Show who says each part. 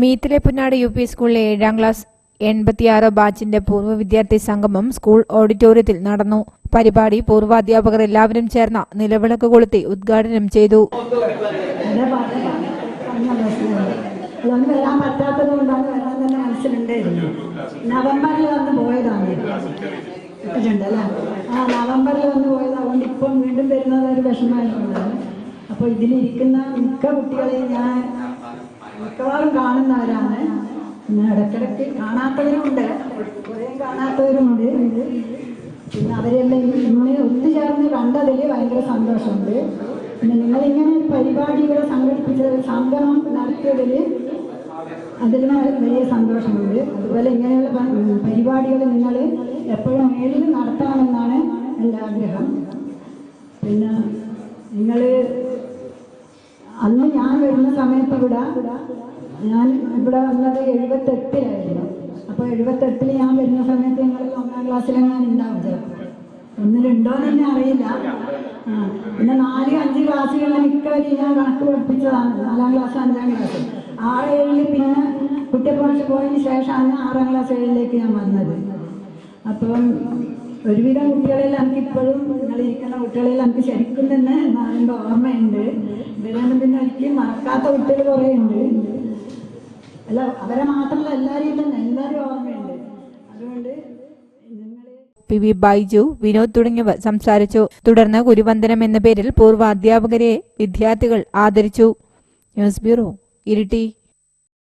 Speaker 1: മീത്തിലെ Punnad U P സ്കൂളിലെ ഏഴാം class എൺപത്തിയാറ് ബാച്ചിന്റെ പൂർവ വിദ്യാർത്ഥി സംഗമം സ്കൂൾ ഓഡിറ്റോറിയത്തിൽ നടന്നു. പരിപാടി പൂർവാധ്യാപകർ എല്ലാവരും ചേർന്ന നിലവിളക്ക് കൊളുത്തി ഉദ്ഘാടനം ചെയ്തു.
Speaker 2: നവംബറിൽ വന്ന് പോയതാണ്. ആ നവംബറിൽ വന്ന് പോയത് ഇപ്പം വീണ്ടും വരുന്നത് ഒരു അപ്പോൾ ഇതിലിരിക്കുന്ന മിക്ക കുട്ടികളെയും ഞാൻ മിക്കവാറും കാണുന്നവരാണ്. പിന്നെ ഇടയ്ക്കിടയ്ക്ക് കാണാത്തവരുമുണ്ട് കുറേ കാണാത്തവരുമുണ്ട്. പിന്നെ അവരെല്ലാം ഇന്ന് ഒത്തുചേർന്ന് കണ്ടതിൽ ഭയങ്കര സന്തോഷമുണ്ട്. പിന്നെ നിങ്ങളിങ്ങനെ ഒരു പരിപാടി സംഘടിപ്പിച്ചത് സംഗമം നടത്തിയതിൽ അതിന് വലിയ സന്തോഷമുണ്ട്. അതുപോലെ ഇങ്ങനെയുള്ള പരിപാടികൾ നിങ്ങൾ എപ്പോഴും മേലിൽ നടത്തണമെന്നാണ് എന്റെ ആഗ്രഹം. പിന്നെ നിങ്ങൾ അന്ന് ഞാൻ വരുന്ന സമയത്ത് ഇവിടെ ഞാൻ ഇവിടെ വന്നത് എഴുപത്തെട്ടിലായിരുന്നു. അപ്പോൾ എഴുപത്തെട്ടിൽ ഞാൻ വരുന്ന സമയത്ത് ഞങ്ങൾ ഒന്നാം ക്ലാസ്സിലെങ്ങാൻ ഉണ്ടാവില്ല ഒന്നിലുണ്ടോ എന്ന് തന്നെ അറിയില്ല. പിന്നെ നാല് അഞ്ച് ക്ലാസ്സുകളിൽ മിക്കവരും ഞാൻ കണക്ക് പഠിപ്പിച്ചതാണ്. നാലാം ക്ലാസ് അഞ്ചാം ക്ലാസ് ആറ് ഏഴിൽ പിന്നെ കുട്ടിപ്പുറത്ത് പോയതിന് ശേഷമാണ് ആറാം ക്ലാസ് ഏഴിലേക്ക് ഞാൻ വന്നത്. അപ്പം ഒരുവിധം കുട്ടികളിൽ എനിക്കിപ്പോഴും നിങ്ങൾ ഇരിക്കുന്ന കുട്ടികളെല്ലാം എനിക്ക് ശരിക്കും തന്നെ എന്റെ ഓർമ്മയുണ്ട്. ഒരിക്കലും മറക്കാത്ത കുട്ടികൾ കുറേ ഉണ്ട്. അല്ല അവരെ മാത്രമല്ല എല്ലാവരെയും തന്നെ എല്ലാവരും ഓർമ്മയുണ്ട് അതുകൊണ്ട്
Speaker 1: പി വി ബൈജു വിനോദ് തുടങ്ങിയവർ സംസാരിച്ചു. തുടർന്ന് ഗുരുവന്ദനം എന്ന പേരിൽ പൂർവ അധ്യാപകരെ വിദ്യാർത്ഥികൾ ആദരിച്ചു. News bureau Iritty.